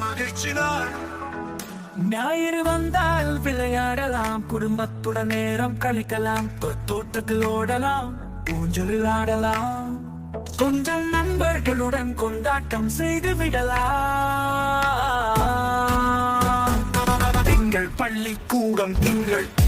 மகிழ்ச்சினாள் ஞாயிறு வந்தால் விளையாடலாம். குடும்பத்துடன் நேரம் கழிக்கலாம். தோட்டத்தில் ஓடலாம். ஊஞ்சலில் ஆடலாம். கொஞ்சம் நண்பர்களுடன் கொண்டாட்டம் செய்து விடலாம். திங்கள் பள்ளிக்கூடம் திங்கள் திங்கள்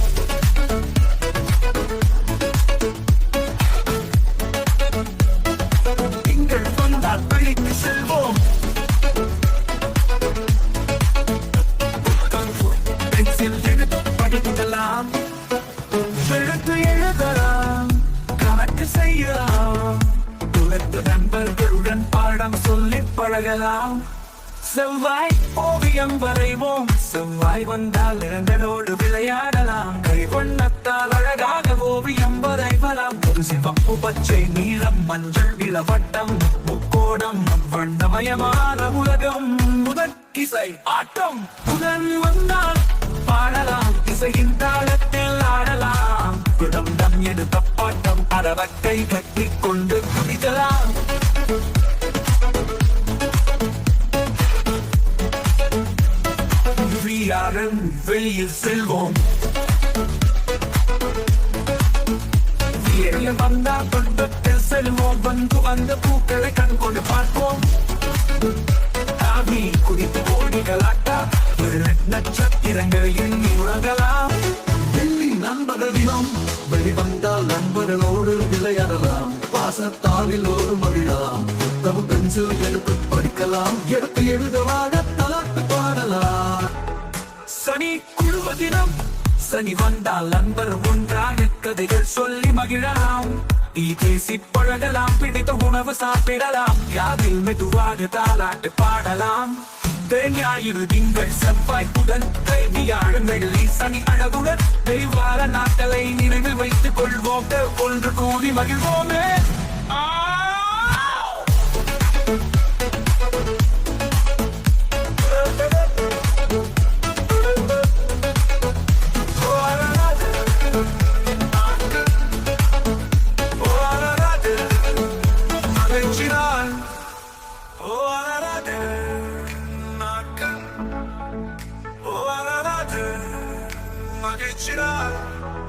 படிக்கலாம் எழுத்து எழுதலாம். கணக்கு செய்யலாம். துளத்து நண்பர்களுடன் பாடம் சொல்லி பழகலாம். செவ்வாய் ஓவியம் வரைவோம். செவ்வாய் வந்தால் இரண்டரோடு விளையாடலாம். கை வண்ணத்தால் அழகாக ஓவியம் வரைவலாம். ஒரு சிவப்பு பச்சை நீளம் மஞ்சள் இளவட்டம் முக்கோடம் வண்ணமயமான உலகம். முதற் இசை ஆட்டம். புதன் வந்தால் பாட்டம் அரவக்கை கொண்டு குடிக்கலாம் வியாழன் வெளியில் செல்வோம் வந்தா தொண்டத்தில் செல்வோம். வந்து வந்த பூக்களை கண் கொண்டு பார்ப்போம். ஆவி குடித்து ஓடிகளாட்டா ஒரு நட்சத்திரங்கள் நண்பர்கள் தினம் வெளிவந்தால் நண்பர்களோடு விளையாடலாம். பாசத்தாவில் ஒரு மகிழலாம். புத்தகம் பென்சில் எடுத்து படிக்கலாம். எடுத்து எழுதவாக தளர்த்து பாடலாம். சனி குழுவ தினம். சனி வந்தால் நண்பர் ஒன்றாக கதைகள் சொல்லி மகிழலாம். நீ பேசி பழகலாம் பிடித்த உணவு சாப்பிடலாம். யாதில் மெதுவாக தாளாட்டு பாடலாம். ஞாயிறு திங்கள் செவ்வாய் புதன் வியாழன் வெள்ளி சனி அழகுடன் தெய்வார நாட்களை நினைவில் வைத்துக் கொள்வோம். ஒன்று கூடி மகிழ்வோமே. I'll get you out.